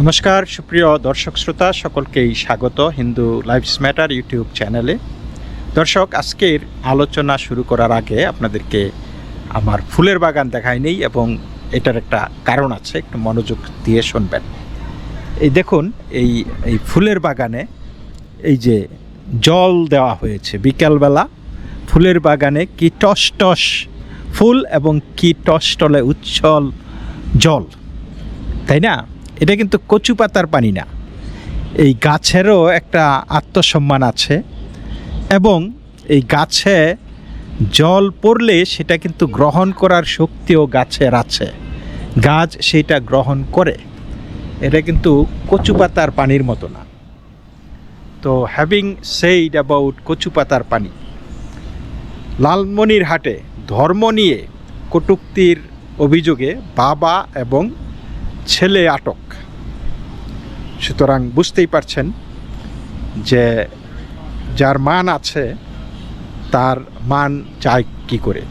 নমস্কার, সুপ্রিয় দর্শক শ্রোতা, সকলকেই স্বাগত হিন্দু লাইফস ম্যাটার ইউটিউব চ্যানেলে। দর্শক, আজকের আলোচনা শুরু করার আগে আপনাদেরকে আমার ফুলের বাগান দেখাই নেই এবং এটার একটা কারণ আছে, একটু মনোযোগ দিয়ে শুনবেন। এই দেখুন, এই এই ফুলের বাগানে এই যে জল দেওয়া হয়েছে বিকালবেলা, ফুলের বাগানে কি টস টস ফুল এবং কি টস টলে উচ্ছল জল, তাই না? এটা কিন্তু কচু পাতার পানি না। এই গাছেরও একটা আত্মসম্মান আছে এবং এই গাছে জল পড়লে সেটা কিন্তু গ্রহণ করার শক্তিও গাছের আছে। গাছ সেটা গ্রহণ করে। এটা কিন্তু কচু পাতার পানির মতো না। তো হ্যাভিং সেইড অ্যাবাউট কচু পাতার পানি লালমনির হাটে ধর্ম নিয়ে কটুক্তির অভিযোগে বাবা এবং ছেলে আটক। সুতরাং বুঝতেই পারছেন যে যার মান আছে, তার মান চায় কি করে।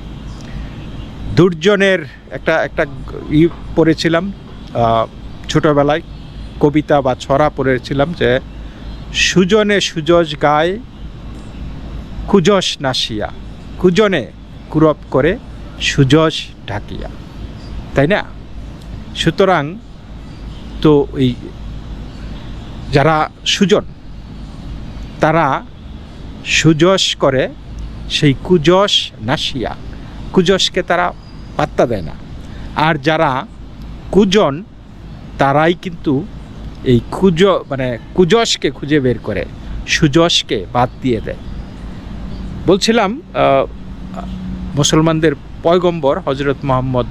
দুর্জনের একটা একটা ই পড়েছিলাম ছোটোবেলায় কবিতা বা ছড়া পড়েছিলাম যে, সুজনে সুজস গায়, কুজস নাসিয়া। কুজনে কুরব করে সুজস ঢাকিয়া। তাই না? সুতরাং তো এই যারা সুজন, তারা সুজস করে সেই কুজস নাসিয়া। কুজসকে তারা পাত্তা দেয় না। আর যারা কুজন, তারাই কিন্তু এই কুজ মানে কুজসকে খুঁজে বের করে সুজসকে বাদ দিয়ে দেয়। বলছিলাম মুসলমানদের পয়গম্বর হজরত মোহাম্মদ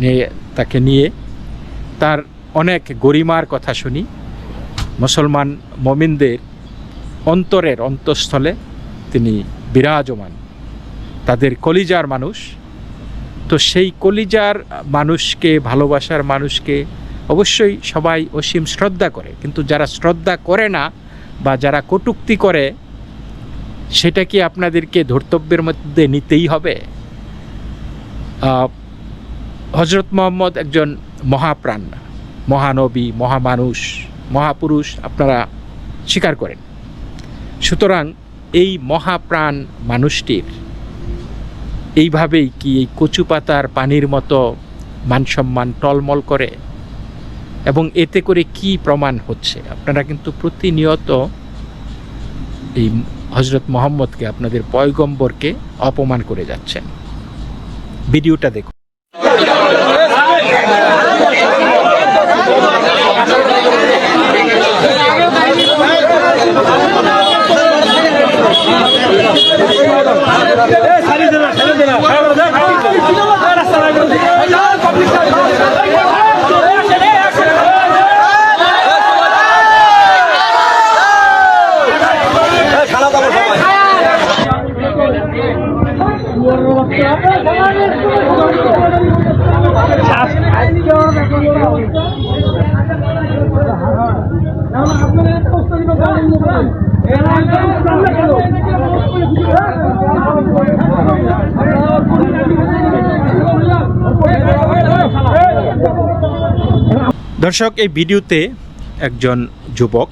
নিয়ে তাকে নিয়ে তার অনেক গরিমার কথা শুনি। মুসলমান মমিনদের অন্তরের অন্তঃস্থলে তিনি বিরাজমান। তাদের কলিজার মানুষ। তো সেই কলিজার মানুষকে, ভালোবাসার মানুষকে অবশ্যই সবাই অসীম শ্রদ্ধা করে। কিন্তু যারা শ্রদ্ধা করে না বা যারা কটূক্তি করে, সেটা কি আপনাদেরকে ধর্তব্যের মধ্যে নিতেই হবে? হজরত মোহাম্মদ একজন মহাপ্রাণ, মহানবী, মহামানুষ, মহাপুরুষ আপনারা স্বীকার করেন। সুতরাং এই মহাপ্রাণ মানুষটির এইভাবেই কি এই কচু পাতার পানির মতো মানসম্মান টলমল করে? এবং এতে করে কি প্রমাণ হচ্ছে? আপনারা কিন্তু প্রতিনিয়ত এই হজরত মোহাম্মদকে, আপনাদের পয়গম্বরকে অপমান করে যাচ্ছেন। ভিডিওটা দেখুন। সারি দেনা সারি দেনা। দর্শক, এই ভিডিওতে একজন যুবক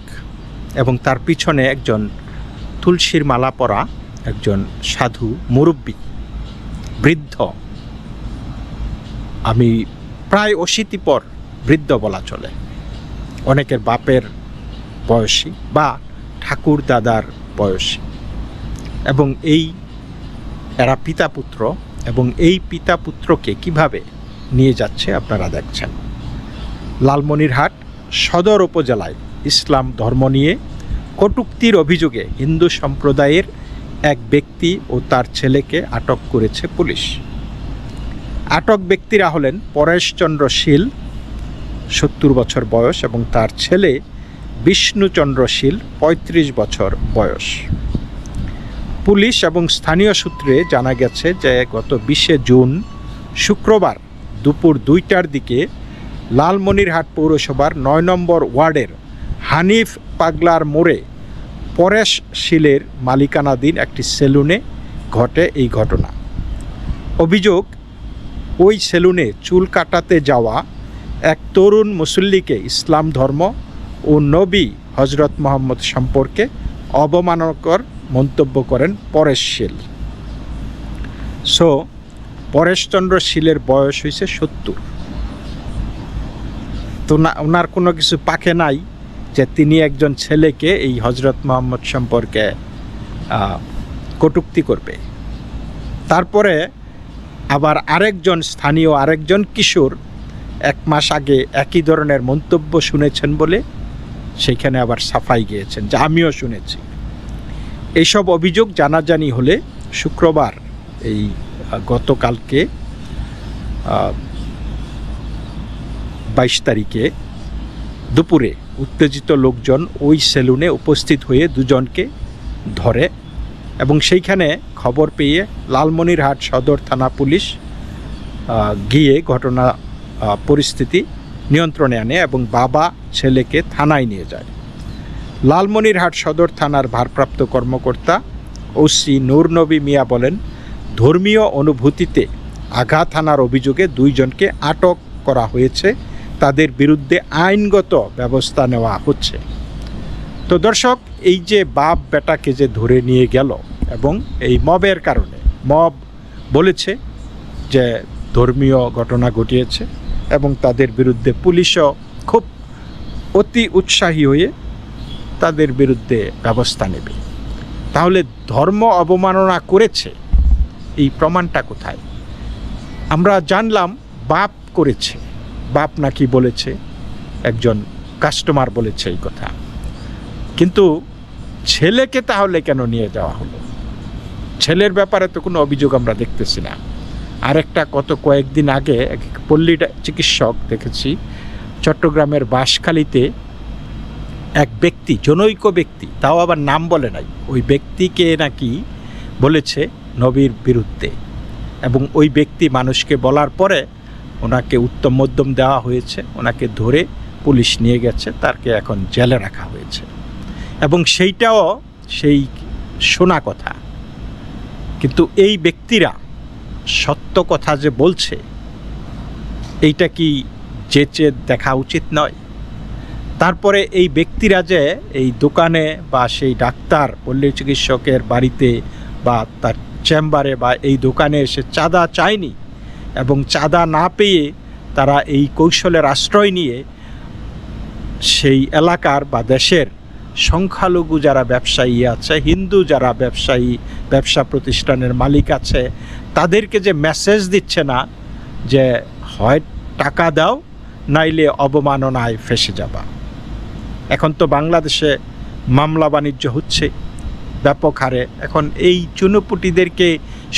এবং তার পিছনে একজন তুলসীর মালা পরা একজন সাধু মুরব্বী, বৃদ্ধ। আমি প্রায় অশীতিপর বৃদ্ধ বলা চলে। অনেকের বাপের বয়সী বা ঠাকুর দাদার বয়সী। এবং এই এরা পিতা পুত্র এবং এই পিতা পুত্রকে কীভাবে নিয়ে যাচ্ছে আপনারা দেখছেন। লালমনিরহাট সদর উপজেলায় ইসলাম ধর্ম নিয়ে কটূক্তির অভিযোগে হিন্দু সম্প্রদায়ের এক ব্যক্তি ও তার ছেলেকে আটক করেছে পুলিশ। আটক ব্যক্তিরা হলেন পরেশচন্দ্র শীল, সত্তর বছর বয়স এবং তার ছেলে বিষ্ণুচন্দ্র শীল, পঁয়ত্রিশ বছর বয়স। পুলিশ এবং স্থানীয় সূত্রে জানা গেছে যে গত বিশে জুন শুক্রবার দুপুর দুইটার দিকে লালমনিরহাট পৌরসভার নয় নম্বর ওয়ার্ডের হানিফ পাগলার মোড়ে পরেশ শীলের মালিকানাধীন একটি সেলুনে ঘটে এই ঘটনা। অভিযোগ, ওই সেলুনে চুল কাটাতে যাওয়া এক তরুণ মুসল্লিকে ইসলাম ধর্ম ও নবী হজরত মোহাম্মদ সম্পর্কে অবমানকর মন্তব্য করেন পরেশ শীল। সো পরেশচন্দ্র শীলের বয়স হয়েছে সত্তর। তো না, ওনার কোনো কিছু পাকে নাই যে তিনি একজন ছেলেকে এই হজরত মোহাম্মদ সম্পর্কে কটূক্তি করবে। তারপরে আবার আরেকজন স্থানীয় আরেকজন কিশোর এক মাস আগে একই ধরনের মন্তব্য শুনেছেন বলে সেইখানে আবার সাফাই গিয়েছেন, যা আমিও শুনেছি। এইসব অভিযোগ জানাজানি হলে শুক্রবার এই গতকালকে বাইশ তারিখে দুপুরে উত্তেজিত লোকজন ওই সেলুনে উপস্থিত হয়ে দুজনকে ধরে এবং সেইখানে খবর পেয়ে লালমনিরহাট সদর থানা পুলিশ গিয়ে ঘটনা পরিস্থিতি নিয়ন্ত্রণে আনে এবং বাবা ছেলেকে থানায় নিয়ে যায়। লালমনিরহাট সদর থানার ভারপ্রাপ্ত কর্মকর্তা ওসি নূরনবী মিয়া বলেন, ধর্মীয় অনুভূতিতে আঘাত হানার অভিযোগে দুইজনকে আটক করা হয়েছে। তাদের বিরুদ্ধে আইনগত ব্যবস্থা নেওয়া হচ্ছে। তো দর্শক, এই যে বাপ বেটাকে যে ধরে নিয়ে গেল এবং এই মবের কারণে, মব বলেছে যে ধর্মীয় ঘটনা ঘটিয়েছে এবং তাদের বিরুদ্ধে পুলিশও খুব অতি উৎসাহী হয়ে তাদের বিরুদ্ধে ব্যবস্থা নেবে। তাহলে ধর্ম অবমাননা করেছে, এই প্রমাণটা কোথায়? আমরা জানলাম বাপ করেছে, বাপ নাকি বলেছে, একজন কাস্টমার বলেছে এই কথা। কিন্তু ছেলেকে তাহলে কেন নিয়ে যাওয়া হলো? ছেলের ব্যাপারে তো কোনো অভিযোগ আমরা দেখতেছি না। আরেকটা কত কয়েকদিন আগে এক পল্লীটা চিকিৎসক দেখেছি, চট্টগ্রামের বাঁশখালীতে এক ব্যক্তি, জনৈক ব্যক্তি, তাও আবার নাম বলে নাই, ওই ব্যক্তিকে নাকি বলেছে নবীর বিরুদ্ধে এবং ওই ব্যক্তি মানুষকে বলার পরে ওনাকে উত্তম মধ্যম দেওয়া হয়েছে, ওনাকে ধরে পুলিশ নিয়ে গেছে তাকে এখন জেলে রাখা হয়েছে। এবং সেইটাও সেই শোনা কথা। কিন্তু এই ব্যক্তিরা সত্য কথা যে বলছে, এইটা কি যেচে দেখা উচিত নয়? তারপরে এই ব্যক্তিরা যে এই দোকানে বা সেই ডাক্তার, পল্লী চিকিৎসকের বাড়িতে বা তার চেম্বারে বা এই দোকানে এসে চাঁদা চায়নি এবং চাঁদা না পেয়ে তারা এই কৌশলের আশ্রয় নিয়ে সেই এলাকার বা দেশের সংখ্যালঘু যারা ব্যবসায়ী আছে, হিন্দু যারা ব্যবসায়ী, ব্যবসা প্রতিষ্ঠানের মালিক আছে তাদেরকে যে মেসেজ দিচ্ছে না, যে হয় টাকা দাও, নাইলে অবমাননায় ফেসে যাবা। এখন তো বাংলাদেশে মামলা বাণিজ্য হচ্ছে, ব্যাপক হারে। এখন এই চুনোপুটিদেরকে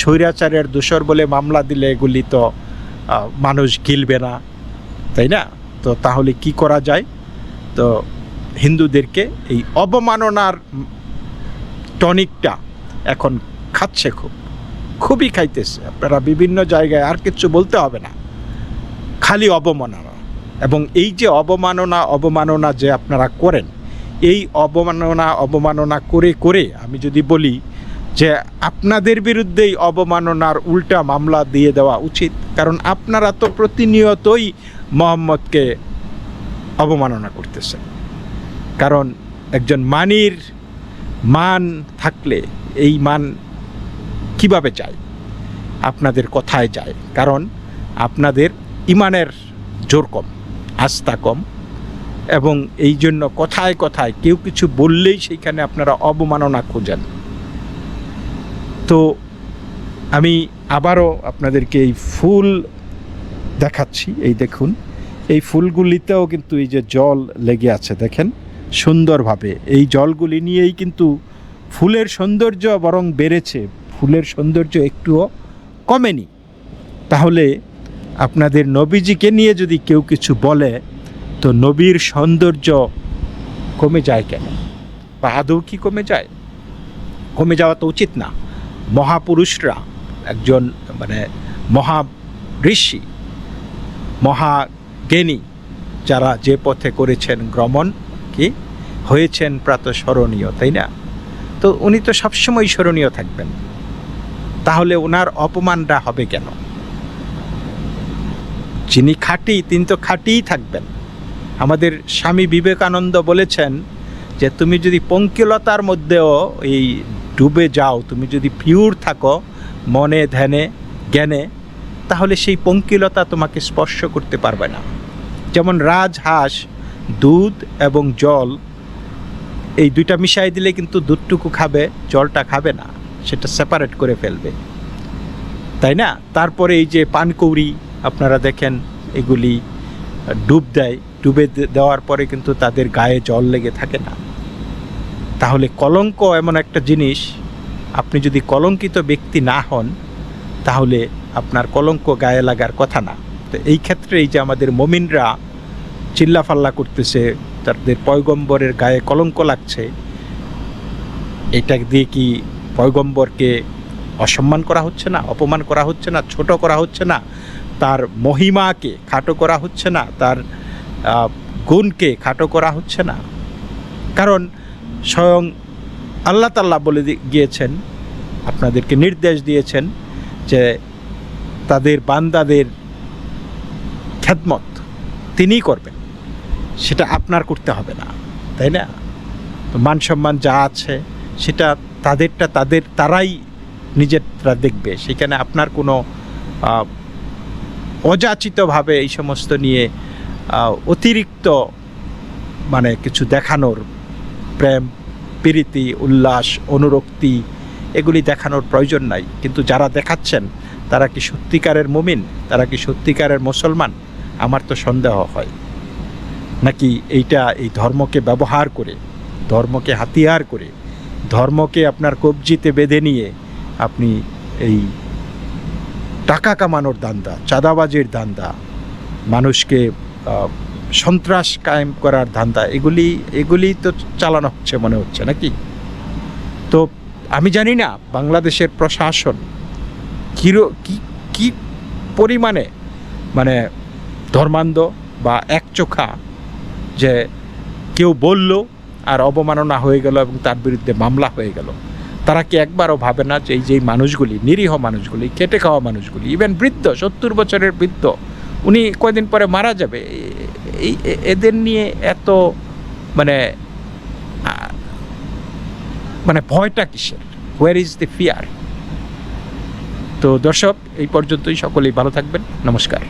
স্বৈরাচারের দোষর বলে মামলা দিলে এগুলি তো মানুষ গিলবে না, তাই না? তো তাহলে কি করা যায়? তো হিন্দুদেরকে এই অবমাননার টনিকটা এখন খাচ্ছে খুব। খুবই খাইতেছে। আপনারা বিভিন্ন জায়গায় আর কিছু বলতে হবে না। খালি অবমাননা। এবং এই যে অবমাননা অবমাননা যে আপনারা করেন, এই অবমাননা অবমাননা করে করে আমি যদি বলি যে আপনাদের বিরুদ্ধেই অবমাননার উল্টা মামলা দিয়ে দেওয়া উচিত। কারণ আপনারা তো প্রতিনিয়তই মোহাম্মদকে অবমাননা করতেছেন। কারণ একজন মানির মান থাকলে এই মান কীভাবে যায়? আপনাদের কথায় যায়। কারণ আপনাদের ইমানের জোর কম, আস্থা কম এবং এই জন্য কথায় কথায় কেউ কিছু বললেই সেইখানে আপনারা অবমাননা খোঁজেন। তো আমি আবারও আপনাদেরকে এই ফুল দেখাচ্ছি, এই দেখুন। এই ফুলগুলিতেও কিন্তু এই যে জল লেগে আছে, দেখেন সুন্দরভাবে। এই জলগুলি নিয়েই কিন্তু ফুলের সৌন্দর্য বরং বেড়েছে। ফুলের সৌন্দর্য একটুও কমেনি। তাহলে আপনাদের নবীজিকে নিয়ে যদি কেউ কিছু বলে, তো নবীর সৌন্দর্য কমে যায় কেন? বা আদৌ কি কমে যায়? কমে যাওয়া তো উচিত না। মহাপুরুষরা একজন মানে মহা ঋষি মহাজ্ঞানী যারা যে পথে করেছেন ভ্রমণ কি? হয়েছেন প্রাতঃস্মরণীয়, তাই না? তো উনি তো সবসময় স্মরণীয় থাকবেন। তাহলে ওনার অপমানটা হবে কেন? যিনি খাঁটি, তিনি তো খাঁটিই থাকবেন। আমাদের স্বামী বিবেকানন্দ বলেছেন যে, তুমি যদি পঙ্কিলতার মধ্যেও এই ডুবে যাও, তুমি যদি পিওর থাকো, মনে, ধ্যানে, জ্ঞানে, তাহলে সেই পঙ্কিলতা তোমাকে স্পর্শ করতে পারবে না। যেমন রাজহাঁস দুধ এবং জল, এই দুইটা মিশাই দিলে কিন্তু দুধটুকু খাবে, জলটা খাবে না। সেটা সেপারেট করে ফেলবে। তাই না? তারপরে এই যে পানকৌড়ি, আপনারা দেখেন এগুলি ডুব দেয়। ডুবে দেওয়ার পরে কিন্তু তাদের গায়ে জল লেগে থাকে না। তাহলে কলঙ্ক এমন একটা জিনিস, আপনি যদি কলঙ্কিত ব্যক্তি না হন, তাহলে আপনার কলঙ্ক গায়ে লাগার কথা না। তো এই ক্ষেত্রে এই যে আমাদের মমিনরা চিল্লাফাল্লা করতেছে, তাদের পয়গম্বরের গায়ে কলঙ্ক লাগছে, এটা দিয়ে কি পয়গম্বরকে অসম্মান করা হচ্ছে না, অপমান করা হচ্ছে না, ছোট করা হচ্ছে না, তার মহিমাকে খাটো করা হচ্ছে না, তার গুণকে খাটো করা হচ্ছে না। কারণ স্বয়ং আল্লাহ তাল্লাহ বলে গিয়েছেন, আপনাদেরকে নির্দেশ দিয়েছেন যে তাদের বান্দাদের খ্যাতমত তিনিই করবেন, সেটা আপনার করতে হবে না, তাই না? মান সম্মান যা আছে, সেটা তাদেরটা, তাদের, তারাই নিজেরা দেখবে। সেখানে আপনার কোনো অযাচিতভাবে এই সমস্ত নিয়ে অতিরিক্ত মানে কিছু দেখানোর প্রেম, প্রীতি, উল্লাস, অনুরক্তি এগুলি দেখানোর প্রয়োজন নাই। কিন্তু যারা দেখাচ্ছেন, তারা কি সত্যিকারের মুমিন? তারা কি সত্যিকারের মুসলমান? আমার তো সন্দেহ হয়। নাকি এইটা এই ধর্মকে ব্যবহার করে, ধর্মকে হাতিয়ার করে ধর্মকে আপনার কবজিতে বেঁধে নিয়ে আপনি এই টাকা কামানোর দান্দা চাঁদাবাজির দান্দা মানুষকে সন্ত্রাস কায়েম করার ধান্দা, এগুলি এগুলি তো চালানো হচ্ছে মনে হচ্ছে নাকি? তো আমি জানি না বাংলাদেশের প্রশাসন কিরো, কি কি পরিমাণে মানে ধর্মান্ধ বা একচোখা যে কেউ বলল আর অবমাননা হয়ে গেল এবং তার বিরুদ্ধে মামলা হয়ে গেল। তারা কি একবারও ভাবে না যে এই যে মানুষগুলি, নিরীহ মানুষগুলি, খেটে খাওয়া মানুষগুলি ইভেন বৃদ্ধ, সত্তর বছরের বৃদ্ধ, উনি কয়দিন পরে মারা যাবে? এই এদের নিয়ে এত মানে মানে ভয়টা কিসের? হোয়ার ইজ দ্য ফিয়ার তো দর্শক, এই পর্যন্তই। সকলেই ভালো থাকবেন। নমস্কার।